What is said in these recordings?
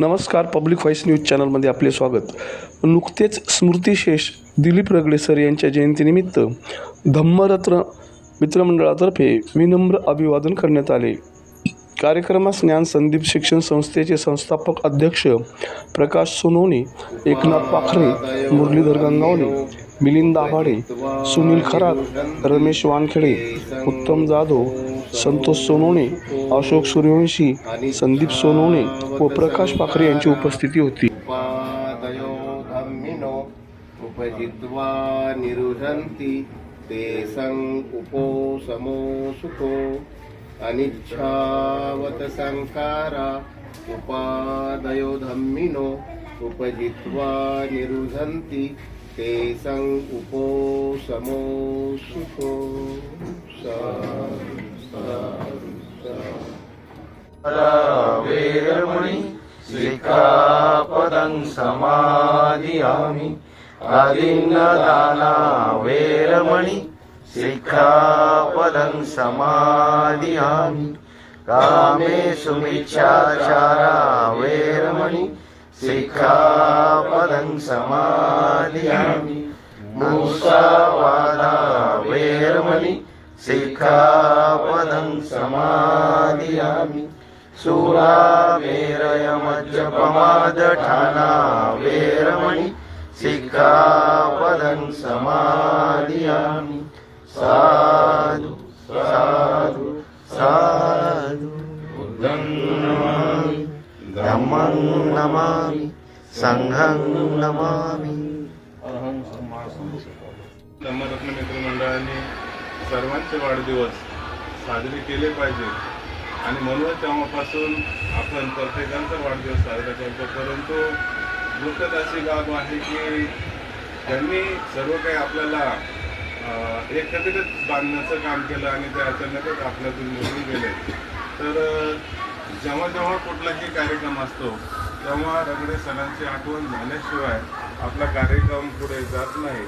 नमस्कार public voice news चॅनलमध्ये आपले स्वागत. नुकतेच स्मृतिशेष दिलीप रगडे सर यांच्या जयंतीनिमित्त धम्मरत्न मित्रमंडळातर्फे विनम्र अभिवादन करण्यात आले. कार्यक्रमास ज्ञान संदीप शिक्षण संस्थेचे संस्थापक अध्यक्ष प्रकाश सोनवणे एकनाथ पाखरे मुरलीधर गंगावणे मिलिंद आभाडे सुनील खरात रमेश वानखेडे उत्तम जाधव संतोष सोनवणे अशोक सूर्यवंशी संदीप सोनवणे व प्रकाश पाखरे यांची उपस्थिती होती. उपादयो धम्मिनो उपजित्वा निरुहन्ति ते सुखो अनिच्छावत संकारा उपादयो धम्मिनो उपजित्वा निरुधन्ति ते सांग उपो समो सुखो वेरमणि सिक्खापदं समाधियामि। आदिन्नदाना वेरमणि सिक्खापदं समाधियामि। कामेषु मिच्छाचारा वेरमणि सिक्खापदं समाधियामि। मुसावादा वेरमणि सिक्खापदं समादियामि सुरामेरयमज्जपमादठाना वेरमणि सिक्खापदं समादियामि साधु साधु साधु बुद्धं नमामि धम्मं नमामि सङ्घं नमामि धम्मरत्न मित्र मंडळाने सर्वांचे वाढदिवस साजरे केले पाहिजे. आणि म्हणूनच तेव्हापासून आपण प्रत्येकांचा वाढदिवस साजरा करतो. परंतु दुःखद अशी बाब आहे की त्यांनी सर्व काही आपल्याला एकत्रित बांधण्याचं काम केलं आणि ते अचानकच आपल्यातून निघून गेले. तर जेव्हा जेव्हा कुठलाही कार्यक्रम असतो तेव्हा रगडे सणांची आठवण झाल्याशिवाय आपला कार्यक्रम पुढे जात नाही.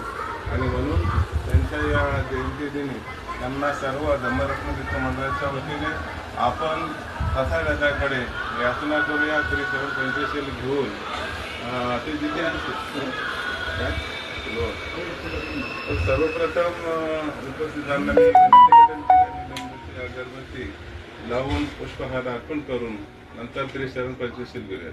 आणि म्हणून त्यांच्या या जयंती दिनी त्यांना सर्व धर्मरत्न मित्र मंडळाच्या वतीने आपण तथागताकडे याचना करूया तरी सर्व पंचशील घेऊन ते जिथे. तर सर्वप्रथम अं, उपस्थितांना मी अगरबत्ती लावून पुष्पहार अर्पण करून नंतर त्रिशरण पंचशील घेऊयात.